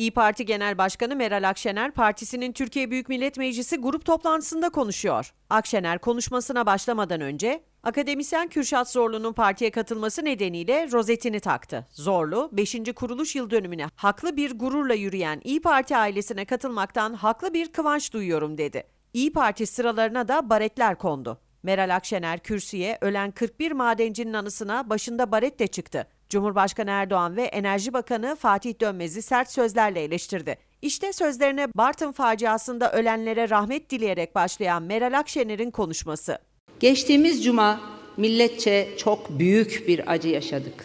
İyi Parti Genel Başkanı Meral Akşener, partisinin Türkiye Büyük Millet Meclisi grup toplantısında konuşuyor. Akşener konuşmasına başlamadan önce, akademisyen Kürşat Zorlu'nun partiye katılması nedeniyle rozetini taktı. Zorlu, 5. kuruluş yıl dönümüne haklı bir gururla yürüyen İyi Parti ailesine katılmaktan haklı bir kıvanç duyuyorum dedi. İyi Parti sıralarına da baretler kondu. Meral Akşener kürsüye ölen 41 madencinin anısına başında baretle çıktı. Cumhurbaşkanı Erdoğan ve Enerji Bakanı Fatih Dönmez'i sert sözlerle eleştirdi. İşte sözlerine Bartın faciasında ölenlere rahmet dileyerek başlayan Meral Akşener'in konuşması. Geçtiğimiz cuma milletçe çok büyük bir acı yaşadık.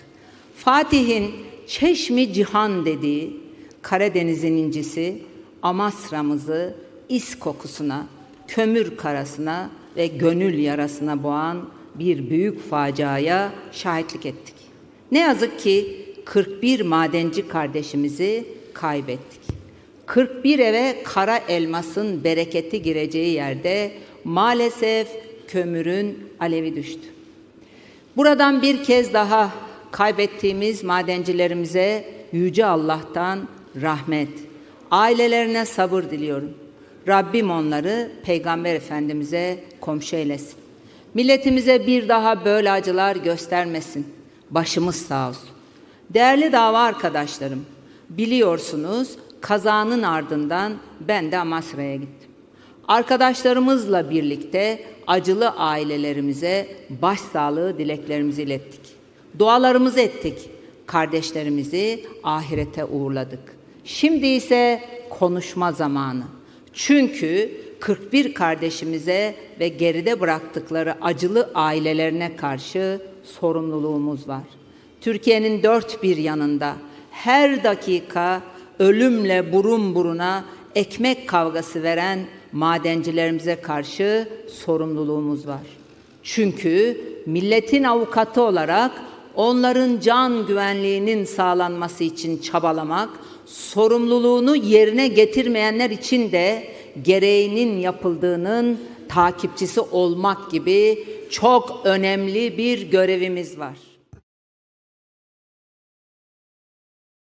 Fatih'in Çeşmi Cihan dediği Karadeniz'in incisi Amasra'mızı is kokusuna, kömür karasına ve gönül yarasına boğan bir büyük faciaya şahitlik ettik. Ne yazık ki 41 madenci kardeşimizi kaybettik. 41 eve kara elmasın bereketi gireceği yerde maalesef kömürün alevi düştü. Buradan bir kez daha kaybettiğimiz madencilerimize yüce Allah'tan rahmet, ailelerine sabır diliyorum. Rabbim onları Peygamber Efendimiz'e komşu eylesin. Milletimize bir daha böyle acılar göstermesin. Başımız sağ olsun. Değerli dava arkadaşlarım, biliyorsunuz kazanın ardından ben de Amasra'ya gittim. Arkadaşlarımızla birlikte acılı ailelerimize başsağlığı dileklerimizi ilettik. Dualarımızı ettik. Kardeşlerimizi ahirete uğurladık. Şimdi ise konuşma zamanı. Çünkü 41 kardeşimize ve geride bıraktıkları acılı ailelerine karşı sorumluluğumuz var. Türkiye'nin dört bir yanında her dakika ölümle burun buruna ekmek kavgası veren madencilerimize karşı sorumluluğumuz var. Çünkü milletin avukatı olarak onların can güvenliğinin sağlanması için çabalamak, sorumluluğunu yerine getirmeyenler için de gereğinin yapıldığının takipçisi olmak gibi çok önemli bir görevimiz var.